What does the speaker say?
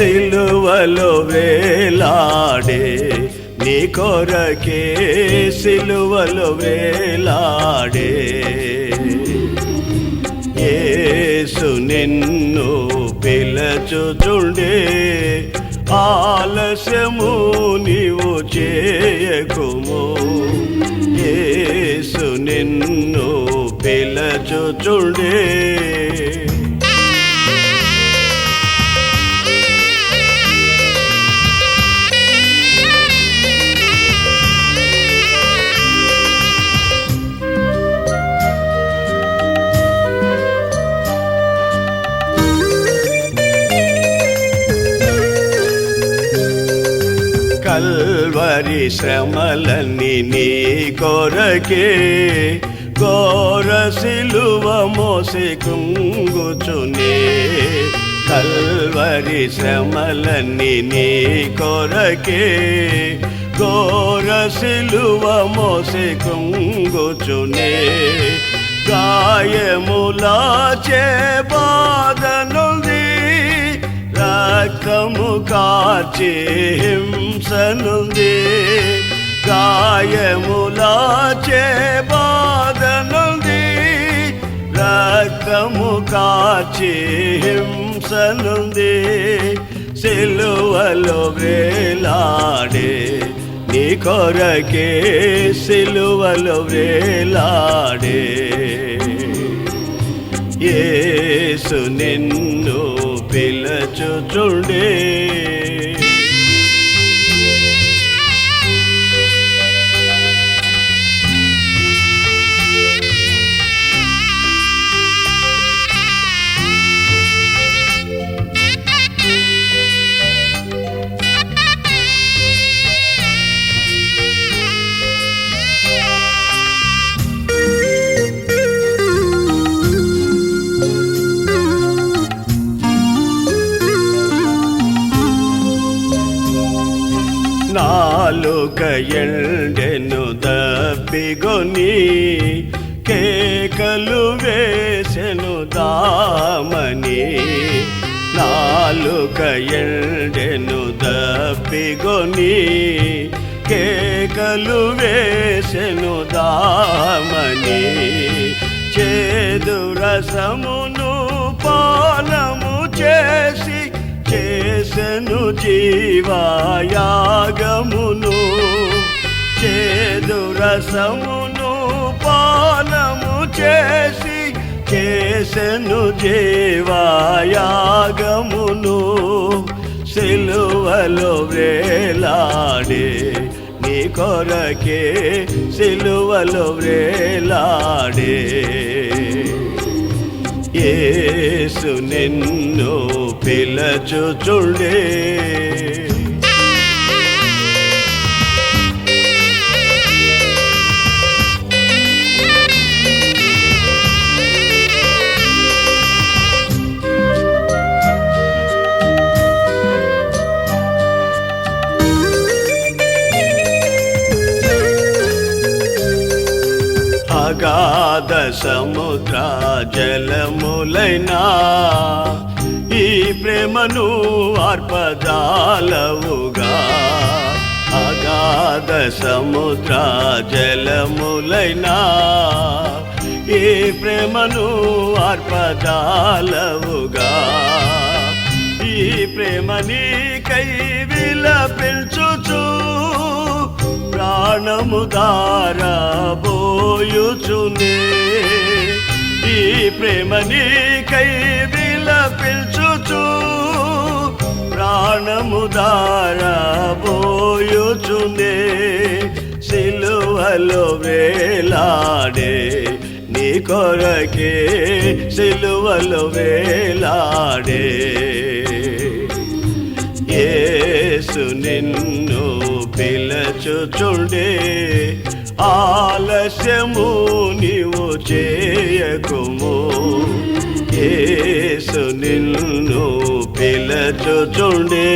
సిలువలో వేలాడే నీ కొరకే సిలువలో వేలాడే. ఏసు నిన్ను పిలచుచుండే ఆలస్యము నీవు చేయకుము. ఏసు నిన్ను పిలచుచుండే కల్వరి శ్రమలన్నీ నీ కొరకే ఘోర సిలువ మోసి కుంగుచునే. కల్వరి శ్రమలన్నీ నీ కొరకే ఘోర సిలువ మోసి కుంగుచునే. గాయములా చే బాధనుంది రక్తము కార్చే హింసనుంది గాయములాచే బాధనుంది రక్తము కార్చే హింసనుంది సిలువలో వేలాడే నీ కొరకే సిలువలో వేలాడే. యేసు నిన్ను పిలచుచుండే నాలుక ఎండెను దప్పిగొని కేకలు వేసెను దామని. నాలుక ఎండెను దప్పిగొని కేకలు వేసెను దామని. చేదు రసమును పానము చేసి చేసెను జీవాయాగమును చేదు రసమును పానము చేసి చేసెను జీవాయాగమును. సిలువలో వేలాడే నీ కొరకే సిలువలో వేలాడే యేసు నిన్ను పిలచుచుండే పాద సముద్ర జలములైనా ఈ ప్రేమను అర్పదాలవుగా అగాధ సముద్ర జలములైనా ఈ ప్రేమను అర్పదాలవుగా ఈ ప్రేమని కై విలపించుచు ప్రాణము దారబోయుచునే. ఈ ప్రేమని కై విలపించుచు ప్రాణము దారబోయుచునే. సిలువలో వేలాడే నీ కొరకే సిలువలో వేలాడే. యేసు నిన్ను పిలచుచుండే ఆలస్యము నీవు చేయకుము. ఏసు నిన్ను పిలచుచుండే